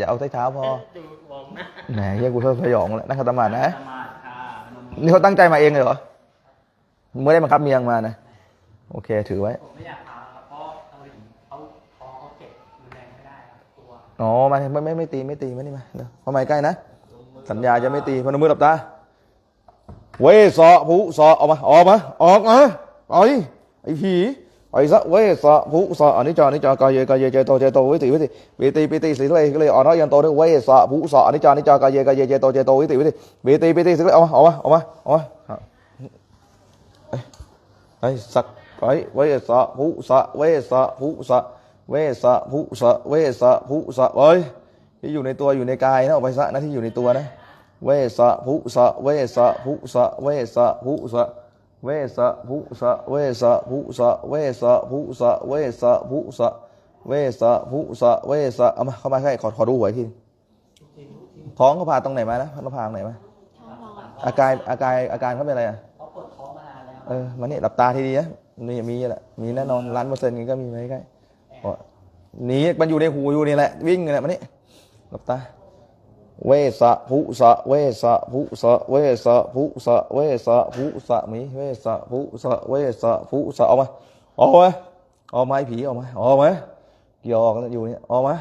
จะเอาใต้เท้าพอดูมองหน้าแหมเฮียกูเพิ่มสยองแล้วนักขัตมาดนะสมาธิค่ะนมนี่เขาตั้งใจมาเองเลยเหรอมึงไม่ได้บังคับเมียงมานะโอเค ถือไว้ผมไม่อยากพาครับเพราะเขาเห็นเขาพอเขาเจ็บรุนแรงไม่ได้ครับตัวอ๋อมาไม่ไม่ไม่ตีไม่ตีไม่นี่มาเดี๋ยวเข้ามาใกล้นะสัญญาจะไม่ตีพนมมือหลับตาเว้ยสอผู้สอออกมาออกมาออกมาไอ้ไอ้ผี ไอ้ซะเวสอผู้สออันนี้จออันนี้จอกายเยกายเยเจโตเจโตวิติวิติวิติวิติสิเลยก็เลยอ่อนน้อยยันโตด้วยเวสอผู้สออันนี้จออันนี้จอกายเยกายเยเจโตเจโตวิติวิติวิติวิติสิเลยออาออาออาออาไอ้สักไอ้เว้ยสอผู้สอเวสอผู้สอเวสอผู้สอเวสอผู้สอเอ้ยที่อยู่ในตัวอยู่ในกายนะออกไปซะนะที่อยู่ในตัวนะเวสะภุสะเวสะภุสะเวสะภุสะ เวสะภุสะเวสะภุสะเวสะภุสะเวสะภุสะเวสะภุสะเวสะเอามาเข้ามาใกล้ขอขอดูหัวอีกทีท้องเขาผ่าตรงไหนมานะเขาผ่าตรงไหนมาอาการอาการอาการเขาเป็นอะไรอะเขาปวดท้องมานานแล้วเออมานี่หลับตาทีดีนะมีมีแหละมีแน่นอนล้านเปอร์เซ็นต์นี้ก็มีไหมใกล้อ๋อหนีมันอยู่ในหูอยู่นี่แหละวิ่งเลยมานี่หลับตา เวสะภุสะเวสะภุสะเวสะภุสะเวสะภุสะมีเวสะภุสะเวสะภุสะออกมาออกมาออกมาไอผีออกมาออกมาเกี่ยวออกอยู่เนี่ยออกมา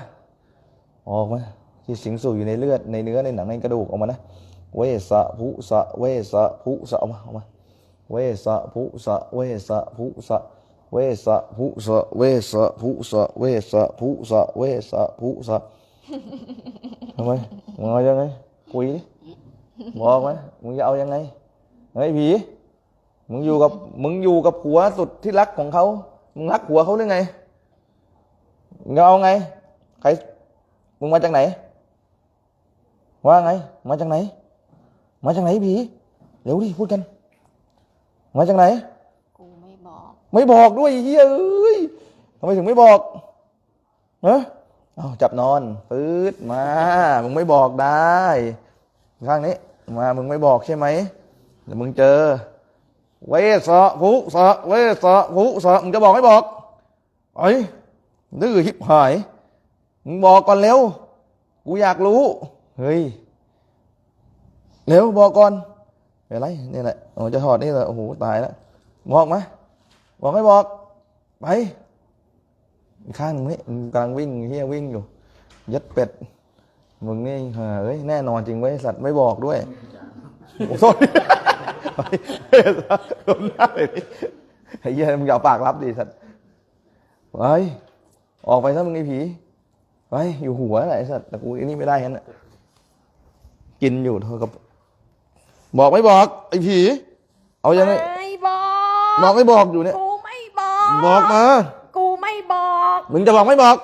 ออกมาที่สิงสู่อยู่ในเลือดในเนื้อในหนังในกระดูกออกมานะเวสะภุสะเวสะภุสะออกมาออกมาเวสะภุสะเวสะภุสะเวสะภุสะเวสะภุสะเวสะภุสะเวสะภุสะ ทำไมมึงเอายังไงคุยดิบอกมามึงจะเอายังไงไอ้ผีมึงอยู่กับมึงอยู่กับผัวสุดที่รักของเขามึงรักผัวเขาหรือไงมึงจะเอาไงใครมึงมาจากไหน ว่าไง มาจากไหน มาจากไหนผีเร็วดิพูดกัน มาจากไหนกูไม่บอก ไม่บอกด้วยไอ้เฮียเอ้ยทำไมถึงไม่บอกฮะ เอาจับนอนปื๊ดมา มึงไม่บอกได้ข้างนี้ มามึงไม่บอกใช่ไหมเดี๋ยวมึงเจอ เวสะภุสะเวสะภุสะมึงจะบอกไม่บอกไอ้ดื้อหิบหาย มึงบอกก่อนเร็ว กูอยากรู้ เฮ้ย เร็วบอกก่อนเป็นไรนี่แหละโอ้จะถอดนี่แหละโอ้โหตายแล้วบอกมาบอกไม่บอก ไป ข้างหนึงนี่มึงกำลังวิ่งเฮียวิ่งอยู่ยัดเป็ดมึงนี่เฮ้ยแน่นอนจริงเว้ยสัตว์ไม่บอกด้วยโอ้โหโทษเฮ้ยโดนหน้าเลยนี่ไอ้เหี้ยมึงอย่าเอาปากรับดิสัตว์ไปออกไปซะมึงไอ้ผีไปอยู่หัวแหละไอ้สัตว์แต่กูไอ้นี่ไม่ได้งั้นน่ะกินอยู่เท่ากับ บอกไม่บอกไอ้ผี เอายังไงไม่บอกบอกไม่บอกอยู่เนี่ย กูไม่บอก บอกมากูไม่บอก มึงจะบอกไม่บอก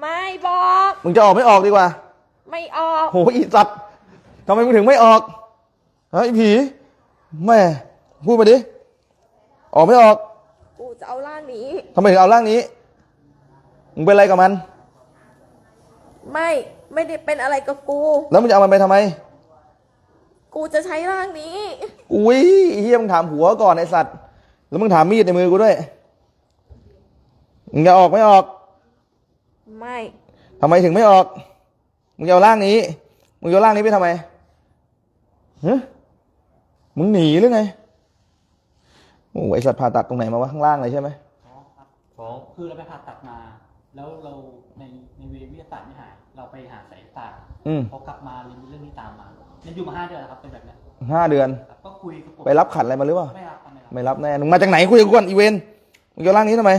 ไม่บอก มึงจะออกไม่ออกดีกว่า ไม่ออกโหอีสัตว์ทำไมมึงถึงไม่ออกฮะไอ้ผีแม่พูดมาดิ ออกไม่ออก กูจะเอาร่างนี้ทำไมถึงเอาร่างนี้ มึงเป็นอะไรกับมัน ไม่ไม่ได้เป็นอะไรกับกู แล้วมึงจะเอามันไปทำไม กูจะใช้ร่างนี้ อุ้ยเฮียมึงถามผัวก่อนไอสัตว์ แล้วมึงถามมีดในมือกูด้วย มึงจะออกไม่ออก ไม่ทำไมถึงไม่ออก มึงจะเอาร่างนี้ มึงจะเอาร่างนี้ไปทำไมฮะมึงหนีหรือไง โอ้ไอสัตว์ผ่าตัดตรงไหนมาวะข้างล่างเลยใช่ไหม ท้องครับ ท้องคือเราไปผ่าตัดมา แล้วเราในในเวรวิทยาศาสตร์ไม่หาย เราไปหาสายศาสตร์อืมพอกลับมาเรียนเรื่องนี้ตามมาเนี่ยอยู่มาห้าเดือนแล้วครับเป็นแบบเนี้ยห้าเดือน ครับก็คุยกับผมไปรับขัดอะไรมาหรือเปล่า ไม่รับครับไม่รับไม่รับแน่ มึงมาจากไหนคุยกับกูก่อนอีเวน มึงจะเอาร่างนี้ทำไม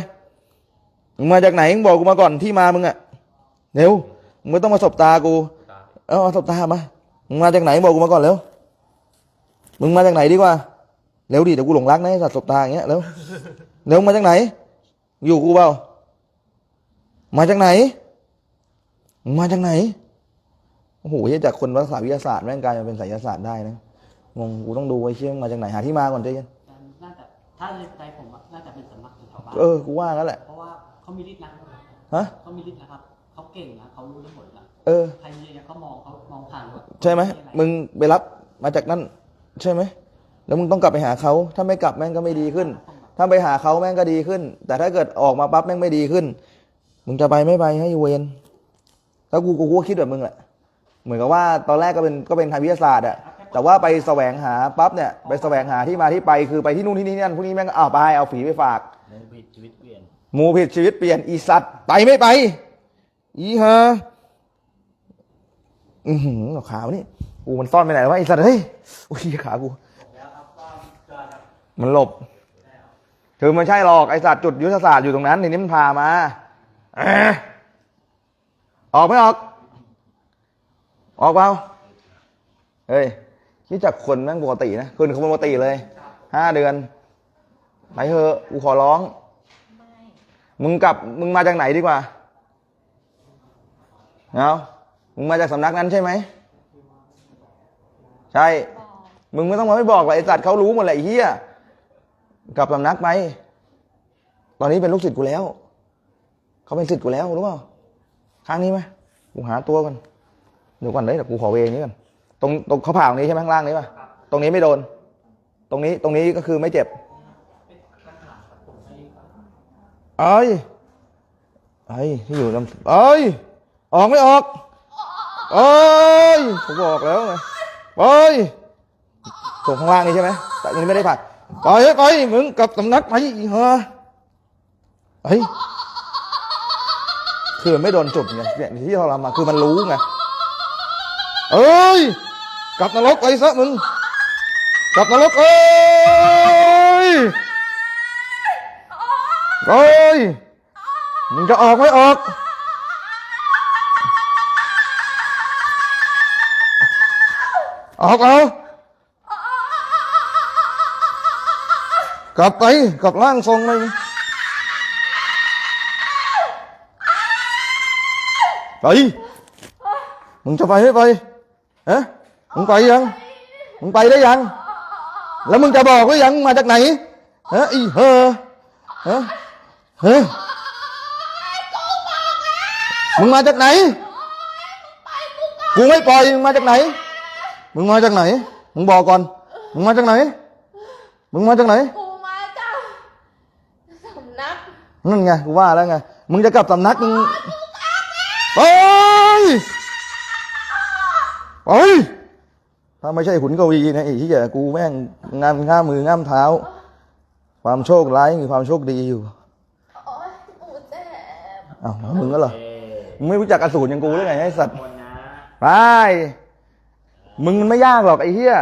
มึงมาจากไหนมึงบอกกูมาก่อนที่มามึงอะเร็วมึงไม่ต้องมาสบตากู เออเอาสบตามามึงมาจากไหนบอกกูมาก่อนเร็วมึงมาจากไหนดีกว่าเร็วดิเดี๋ยวกูหลงรักนะไอ้สัตว์สบตาอย่างเงี้ยเร็วเร็วมาจากไหน อยู่กูเปล่ามาจากไหนมึงมาจากไหนโอ้โหเหี้ยจากคนรักษาวิทยาศาสตร์แม่งกลายมาเป็นไสยศาสตร์ได้นะงงกูต้องดูไอ้เชี่ยมึงมาจากไหนหาที่มาก่อนใจเย็นน่าจะถ้าในใจผมอะน่าจะเป็นสำนักแถวๆบ้านเออกูว่างั้นแหละเพราะว่า เขามีฤทธิ์นะฮะเขามีฤทธิ์นะครับเขาเก่งนะเขารู้ทั้งหมดนะเออใครมีอะไรเขามองเขามองผ่านว่าใช่ไหมอะรมึงไปรับมาจากนั่นใช่ไหมแล้วมึงต้องกลับไปหาเขาถ้าไม่กลับแม่งก็ไม่ดีขึ้น ถ้าไปหาเขาแม่งก็ดีขึ้น แต่ถ้าเกิดออกมาปั๊บแม่งไม่ดีขึ้น มึงจะไปไม่ไปให้เวนแล้วกูกูกูก็คิดแบบมึงแหละเหมือนกับว่าตอนแรกก็เป็นก็เป็นทางวิทยาศาสตร์อะแต่ว่าไปแสวงหาปั๊บเนี่ยไปแสวงหาที่มาที่ไปคือไปที่นู่นที่นี่นั่นพวกนี้แม่งก็อ้าวไปเอาฝีไปฝากมูผิดชีวิตเปลี่ยน หมูผิดชีวิตเปลี่ยนอีสัตว์ไปไม่ไป อีฮะอือหือเอาขาวนี่กูมันซ่อนไปไหนวะไอสัตว์เฮ้ยอุ้ยขากูมันหลบคือมันใช่หรอกไอสัตว์จุดยุทธศาสตร์อยู่ตรงนั้นทีนี้มันพามาออกไม่ออก ออกเปล่าเฮ้ยนี่จากคนแม่งปกตินะคนเขาปกติเลยห้าเดือนไปเถอะกูขอร้อง มึงกลับมึงมาจากไหนดีกว่าเอามึงมาจากสำนักนั้นใช่ไหม ใช่ มึงไม่ต้องมาไม่บอกหรอกไอ้สัตว์เขารู้หมดแหละไอ้เหี้ยกลับสำนักไป ตอนนี้เป็นลูกศิษย์กูแล้ว เขาเป็นศิษย์กูแล้วรู้เปล่าข้างนี้ไหมกูหาตัวก่อนเดี๋ยวก่อนเลยเดี๋ยวกูขอเวนี้ก่อนตรงตรงเขาผ่าตรงนี้ใช่ไหมข้างล่างนี้ป่ะ ตรงนี้ไม่โดน ตรงนี้ตรงนี้ก็คือไม่เจ็บ เอ้ยเอ้ยที่อยู่ลำเอ้ยออกไม่ออกเอ้ยผมบอกแล้วไงเอ้ยตรงข้างล่างนี้ใช่ไหมแต่อันนี้ไม่ได้ผ่านไปไปมึงกับสำนักไปอีเหรอเฮ้ยคือไม่โดนจุดไงเนี่ยที่เรามาคือมันรู้ไงเอ้ยกลับนรกไปซะมึงกลับนรกเอ้ย เอ้ย มึงจะออกไม่ออก ออกเอา กลับไปกลับร่างทรงไปไป มึงจะไปไม่ไปฮะมึงไปยัง มึงไปได้ยัง แล้วมึงจะบอกว่ายังมาจากไหนฮะอีเฮอฮะ ฮะมึงมาจากไหน กูไม่ปล่อย มึงมาจากไหน มึงมาจากไหน มึงบอกก่อน มึงมาจากไหน มึงมาจากไหน กูมาจากสำนักนั่นไง กูว่าแล้วไง มึงจะกลับสำนักมึงไปไปถ้าไม่ใช่ขุนกวีนะไอ้ที่กูแม่งงามง่ามมือง่ามเท้า ความโชคร้ายมีความโชคดีอยู่โอ๊ยกูเจ็บ อ้าวแล้วมึงก็เหรอเอ้ยมึงไม่รู้จักอสูรอย่างกูหรือไงไอ้สัตว์คนนะไปมึงมันไม่ยากหรอกไอ้เหี้ย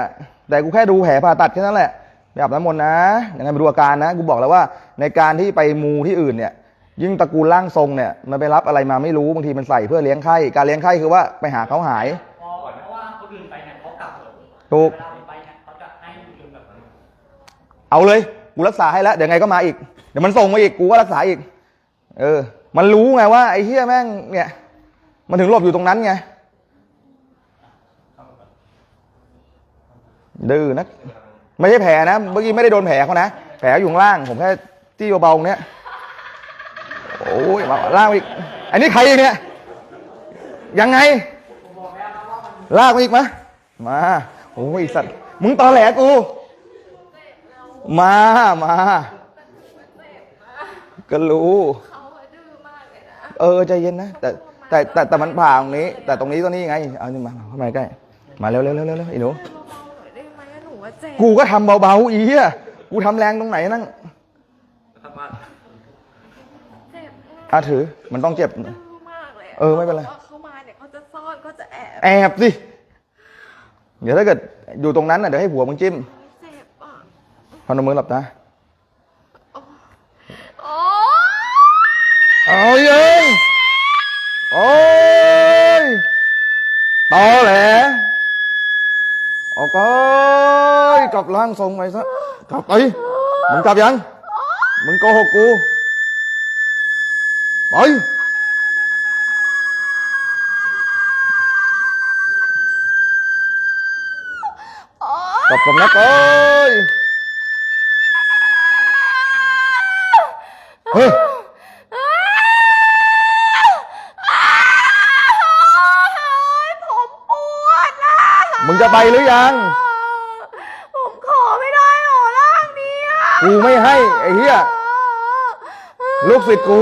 แต่กูแค่ดูแผลผ่าตัดแค่นั้นแหละไปอาบน้ำมนต์นะยังไงไปดูอาการนะกูบอกแล้วว่า ในการที่ไปมูที่อื่นเนี่ย ยิ่งตระกูลร่างทรงเนี่ยมันไปรับอะไรมาไม่รู้บางทีมันใส่เพื่อเลี้ยงไข้การเลี้ยงไข้คือว่าไปหาเขาหายพอเพราะว่าคนอื่นไปเนี่ยเขากลับเลยถูกเวลาผมไปเนี่ยเขาจะให้คนอื่นแบบนั้นเอาเลยกูรักษาให้แล้วเดี๋ยวไงก็มาอีกเดี๋ยวมันส่งมาอีกกูก็รักษาอีก เออ มันรู้ไงว่าไอ้เหี้ยแม่งเนี่ย มันถึงหลบอยู่ตรงนั้นไง ดื้อนะไม่ใช่แผลนะเมื่อกี้ไม่ได้โดนแผลเขานะแผลอยู่ข้างล่าง ผมแค่จี้เบาๆตรงเนี้ยโอ้ยมาล่างอีก อันนี้ใครเนี่ย ยังไง ลากมาอีกมะมา โอ้ยสัตว์ มึงตอแหลกู มา มา ก็รู้ เขาอะดื้อมาก เลยนะเออใจเย็นนะแต่แต่แต่แต่มันผ่าตรงนี้ แต่ตรงนี้ตรงนี้ไงเอานี่มามาเข้ามาใกล้มาเร็วเร็วเร็วเร็วเร็วไอ้หนูเบาๆหน่อยได้ไหมอะหนูว่าเจ็บกูก็ทำเบาๆอีอะกูทำแรงตรงไหนนั่งเจ็บอะถือมันต้องเจ็บ ดื้อมากเลยะเออไม่เป็นไรพาเขามาเนี่ยเขาจะซ่อนเขาจะแอบแอบสิเดี๋ยวถ้าเกิดอยู่ตรงนั้นน่ะเดี๋ยวให้ผัวมึงจิ้มเจ็บอะพนมมือหลับตา โอ้ เอาเยิงโอ้ยตอแหลออกไปกลับร่างทรงไปซะกลับไปมึงกลับยังมึงโกหกกูไปโอ้กลับสำนักเอ้ยเฮ้ย ผมปวดนะ มึงจะไปหรือยัง ผมขอไม่ได้หรอร่างเนี้ยกูไม่ให้ไอ้เหี้ยลูกศิษย์กู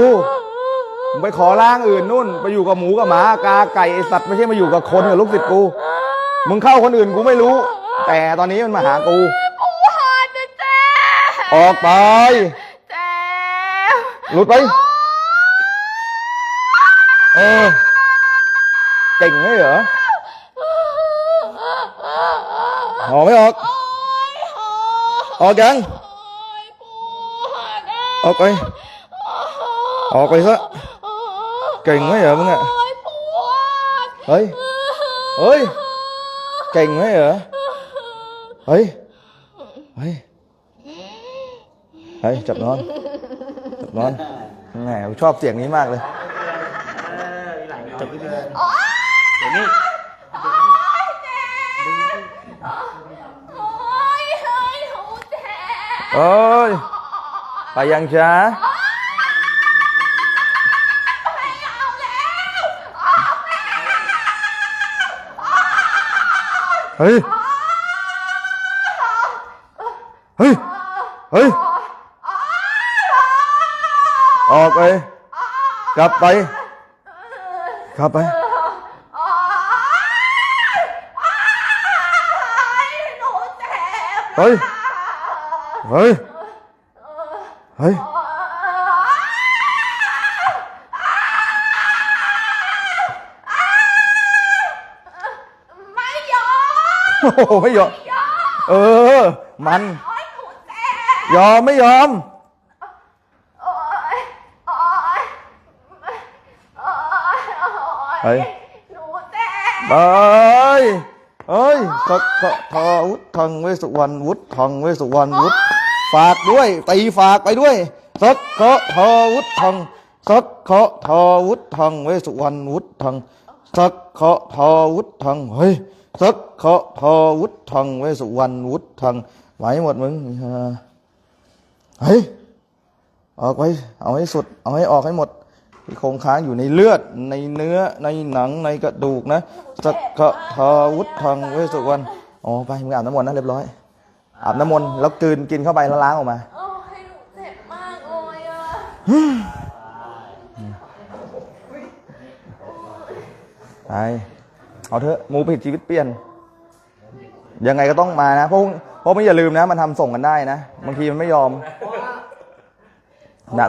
เมึงไปขอร่างอื่นนู่น ไปอยู่กับหมูกับหมากาไก่ไอสัตว์ไม่ใช่มาอยู่กับคนกับลูกศิษย์กู มึงเข้าคนอื่นกูไม่รู้ แต่ตอนนี้มันมาหากูปูหอดนะเจ๊ออกไปเจ๊หลุดไป เออเก่งไหมเหรอ ออกไม่ออกโอ้ยหอออกยังโอ้ยปูหอดอะออกไป ออกไปซะ เก่งไหมเหรอมึงอะโอ้ยปูหอดเฮ้ย เฮ้ย เก่งไหมเหรอ เฮ้ย เฮ้ย เฮ้ย จับนอน จับนอนแหมกูชอบเสียงนี้มากเลยจับไปเลยเดี๋ยวนี้ โอ้ยเฮ้ยหูเจ๊ เอ้ยไปยังช้าเฮ้ย เฮ้ย เฮ้ย ออกไป กลับไป กลับไปหนูเจ็บเฮ้ย เฮ้ยเฮ้ยไม่ยอมโอ้โหไม่ยอม เอ้ยหนูเจ็บยอมไม่ยอมโอ้ยโอ้ยโอ้ยโอ้ยเฮ้ยหนูเจ็บเอ้ยเอ้ยสักกทาวุฒังเวสุวรรณวุฒังเวสุวรรณวุฒฝากด้วยตีฝากไปด้วยสักกะทาวุฒังสักกะทาวุฒังเวสุวรรณวุฒังสักกะทาวุฒังเฮ้ยสักกะทาวุฒังเวสุวรรณวุฒังไหวหมดมึงเฮ้ยออกไปเอาให้สุด เอาให้ออกให้หมด ที่คงค้างอยู่ในเลือดในเนื้อในหนังในกระดูกนะสักกะทาวุธังเวสสุวรรณอ๋อไปมึงอาบน้ำมนต์นะเรียบร้อยอาบน้ำมนต์แล้วกลืนกินเข้าไปแล้วล้างออกมาโอ้ยหนูเจ็บมากเลยอะไปเอาเถอะหมูผิดชีวิตเปลี่ยน ยังไงก็ต้องมานะเพราะเพราะไม่อย่าลืมนะ มันทำส่งกันได้นะ บางทีมันไม่ยอมเพราะว่านะ